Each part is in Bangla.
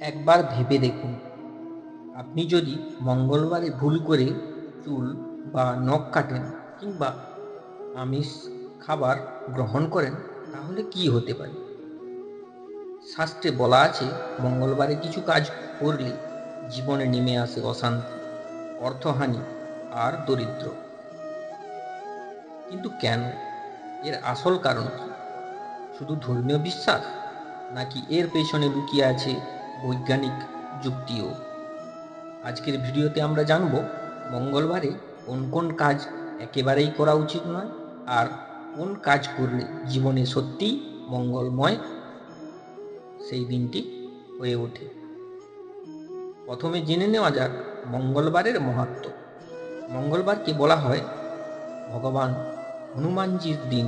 একবার ভেবে দেখুন। আপনি যদি মঙ্গলবারে ভুল করে চুল বা নখ কাটেন কিংবা আমিষ খাবার গ্রহণ করেন, তাহলে কি হতে পারে? শাস্ত্রে বলা আছে, মঙ্গলবারে কিছু কাজ করলে জীবনে নেমে আসে অশান্তি, অর্থহানি আর দরিদ্র। কিন্তু কেন? এর আসল কারণ কি? শুধু ধর্মীয় বিশ্বাস? নাকি এর পেছনে লুকিয়ে আছে বৈজ্ঞানিক যুক্তিও। আজকের ভিডিওতে আমরা জানব মঙ্গলবারে কোন কোন কাজ একেবারেই করা উচিত নয় আর কোন কাজ করলে জীবনে সত্যিই মঙ্গলময় সেই দিনটি হয়ে ওঠে। প্রথমে জেনে নেওয়া যাক মঙ্গলবারের মহাত্ম। মঙ্গলবারকে বলা হয় ভগবান হনুমানজির দিন।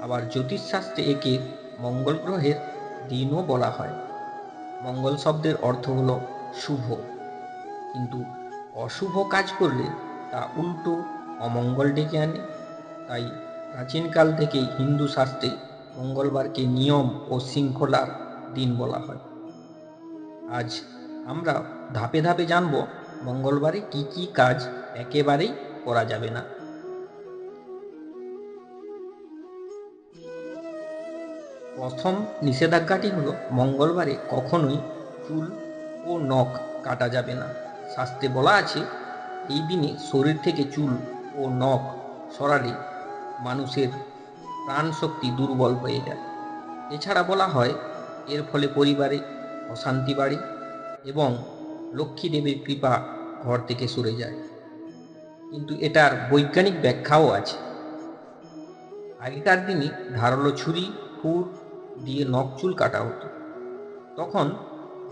আবার জ্যোতিষশাস্ত্রে একে মঙ্গল গ্রহের দিনও বলা হয়। মঙ্গল শব্দের অর্থ হলো শুভ। কিন্তু অশুভ কাজ করলে তা উল্টো অমঙ্গল ডেকে আনে। তাই প্রাচীনকাল থেকেই হিন্দু শাস্ত্রে মঙ্গলবারকে নিয়ম ও শৃঙ্খলার দিন বলা হয়। আজ আমরা ধাপে ধাপে জানব মঙ্গলবারে কি কি কাজ একেবারেই করা যাবে না। প্রথম নিষেধাজ্ঞাটি হলো, মঙ্গলবারে কখনোই চুল ও নখ কাটা যাবে না। শাস্ত্রে বলা আছে, এই দিনে শরীর থেকে চুল ও নখ সরালে মানুষের প্রাণ শক্তি দুর্বল হয়ে যায়। এছাড়া বলা হয়, এর ফলে পরিবারে অশান্তি বাড়ে এবং লক্ষ্মী দেবীর কৃপা ঘর থেকে সরে যায়। কিন্তু এটার বৈজ্ঞানিক ব্যাখ্যাও আছে। আগেকার দিনে ধারালো ছুরি ফুর দিয়ে নখ চুল কাটা হতো। তখন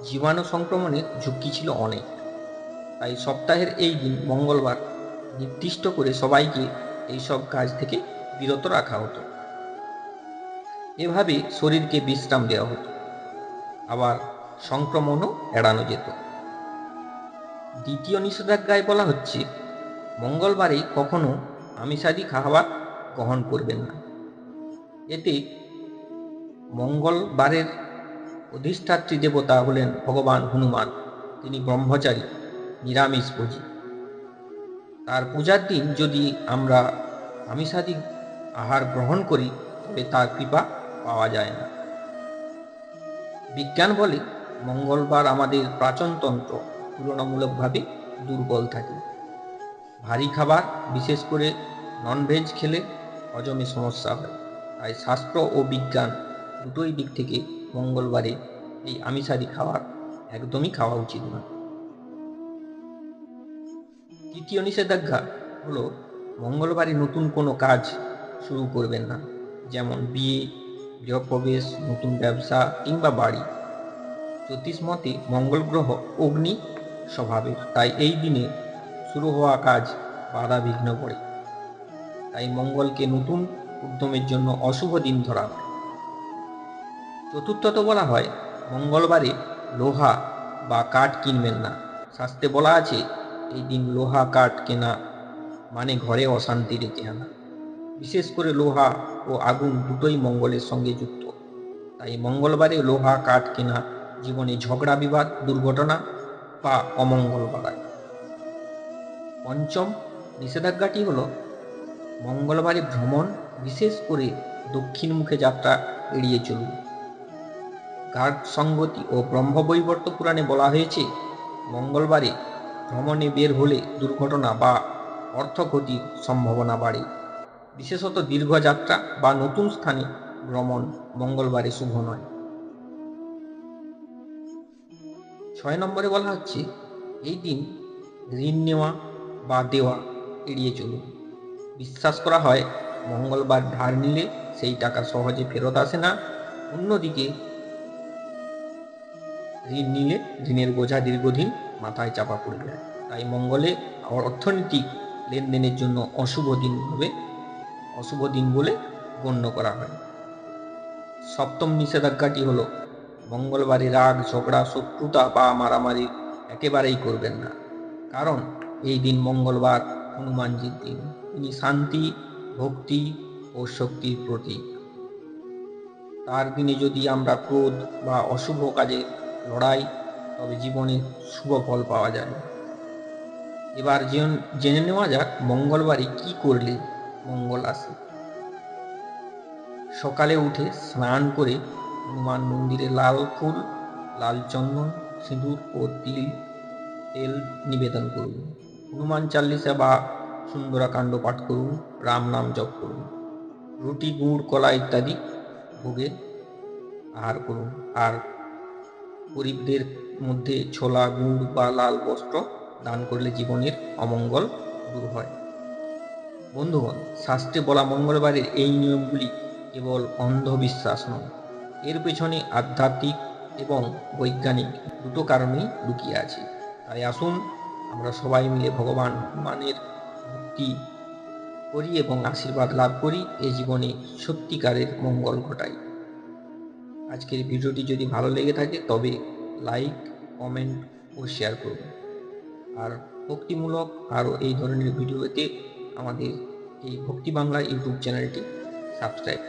জীবাণু সংক্রমণের ঝুঁকি ছিল অনেক। তাই সপ্তাহের এই দিন মঙ্গলবার নির্দিষ্ট করে সবাইকে এইসব কাজ থেকে বিরত রাখা হতো। এভাবে শরীরকে বিশ্রাম দেওয়া হতো। আবার সংক্রমণও এড়ানো যেত। দ্বিতীয় নিষেধাজ্ঞায় বলা হচ্ছে, মঙ্গলবারে কখনো আমিষাদি খাবার গ্রহণ করবেন না। এতে মঙ্গলবারের অধিষ্ঠাত্রী দেবতা হলেন ভগবান হনুমান। তিনি ব্রহ্মচারী, নিরামিষ ভোজী। তার পূজার দিন যদি আমরা আমিষাদি আহার গ্রহণ করি, তবে তার কৃপা পাওয়া যায় না। বিজ্ঞান বলে, মঙ্গলবার আমাদের প্রাচনতন্ত্র তুলনামূলকভাবে দুর্বল থাকে। ভারী খাবার, বিশেষ করে ননভেজ খেলে হজমে সমস্যা হয়। তাই শাস্ত্র ও বিজ্ঞান দুটোই দিক থেকে মঙ্গলবারে এই আমিষাদি খাওয়া একদমই খাওয়া উচিত নয়। তৃতীয় নিষেধাজ্ঞা হলো, মঙ্গলবারে নতুন কোনো কাজ শুরু করবেন না, যেমন বিয়ে, গৃহপ্রবেশ, নতুন ব্যবসা কিংবা বাড়ি। জ্যোতিষ মতে, মঙ্গল গ্রহ অগ্নি স্বভাবের, তাই এই দিনে শুরু হওয়া কাজ বাধা বিঘ্ন করে। তাই মঙ্গলকে নতুন উদ্যমের জন্য অশুভ দিন ধরা হয়। চতুর্থত বলা হয়, মঙ্গলবারে লোহা বা কাঠ কিনবেন না। শাস্তে বলা আছে, এই দিন লোহা, কাঠ কেনা মানে ঘরে অশান্তি ডেকে আনা বিশেষ করে লোহা ও আগুন দুটোই মঙ্গলের সঙ্গে যুক্ত। তাই মঙ্গলবারে লোহা, কাঠ কেনা জীবনে ঝগড়া, বিবাদ, দুর্ঘটনা বা অমঙ্গল বাড়ায় পঞ্চম নিষেধাজ্ঞাটি হল, মঙ্গলবারে ভ্রমণ বিশেষ করে দক্ষিণমুখে যাত্রা এড়িয়ে চলুন। গার্গ সঙ্গতি ও ব্রহ্মবৈবর্ত পুরাণে বলা হয়েছে, মঙ্গলবারে ভ্রমণে বের হলে দুর্ঘটনা বা অর্থক্ষতির সম্ভাবনা বাড়ে। বিশেষত দীর্ঘযাত্রা বা নতুন স্থানে ভ্রমণ মঙ্গলবারে শুভ নয়। ছয় নম্বরে বলা হচ্ছে, এই দিন ঋণ নেওয়া বা দেওয়া এড়িয়ে চলুন। বিশ্বাস করা হয়, মঙ্গলবার ধার নিলে সেই টাকা সহজে ফেরত আসে না। অন্যদিকে ঋণ নিলে ঋণের বোঝা দীর্ঘদিন মাথায় চাপা পড়ে যায় তাই মঙ্গলে অর্থনৈতিক লেনদেনের জন্য অশুভ দিন ভাবে অশুভ দিন বলে গণ্য করা হয়। সপ্তম নিষেধাজ্ঞাটি হলো, মঙ্গলবারে রাগ, ঝগড়া, শত্রুতা বা মারামারি একেবারেই করবেন না। কারণ এই দিন মঙ্গলবার হনুমানজির দিন। তিনি শান্তি, ভক্তি ও শক্তির প্রতীক। তার দিনে যদি আমরা ক্রোধ বা অশুভ কাজে লড়াই, তবে জীবনে শুভ ফল পাওয়া যাবে। এবার জেন- নেওয়া যাক মঙ্গলবারে কি করলে মঙ্গল আসে। সকালে উঠে স্নান করে হনুমান মন্দিরে লাল ফুল, লাল চন্দন, সিঁদুর ও তিল, তেল নিবেদন করুন। হনুমান চাল্লিশা বা সুন্দরাকাণ্ড পাঠ করুন, রাম নাম জপ করুন। রুটি, গুড়, কলা ইত্যাদি ভোগে আহার করুন। আর গরিবদের মধ্যে ছোলা, গুড় বা লাল বস্ত্র দান করলে জীবনের অমঙ্গল দূর হয়। বন্ধুগণ, শাস্ত্রে বলা মঙ্গলবারের এই নিয়মগুলি কেবল অন্ধবিশ্বাস নয়। এর পেছনে আধ্যাত্মিক এবং বৈজ্ঞানিক দুটো কারণেই লুকিয়ে আছে। তাই আসুন, আমরা সবাই মিলে ভগবান হনুমানের ভক্তি করি এবং আশীর্বাদ লাভ করি এই জীবনে সত্যিকারের মঙ্গল ঘটাই। আজকের ভিডিওটি যদি ভালো লেগে থাকে, তবে লাইক, কমেন্ট ও শেয়ার করুন। আর ভক্তিমূলক আরও এই ধরনের ভিডিওতে আমাদের এই ভক্তি বাংলা ইউটিউব চ্যানেলটি সাবস্ক্রাইব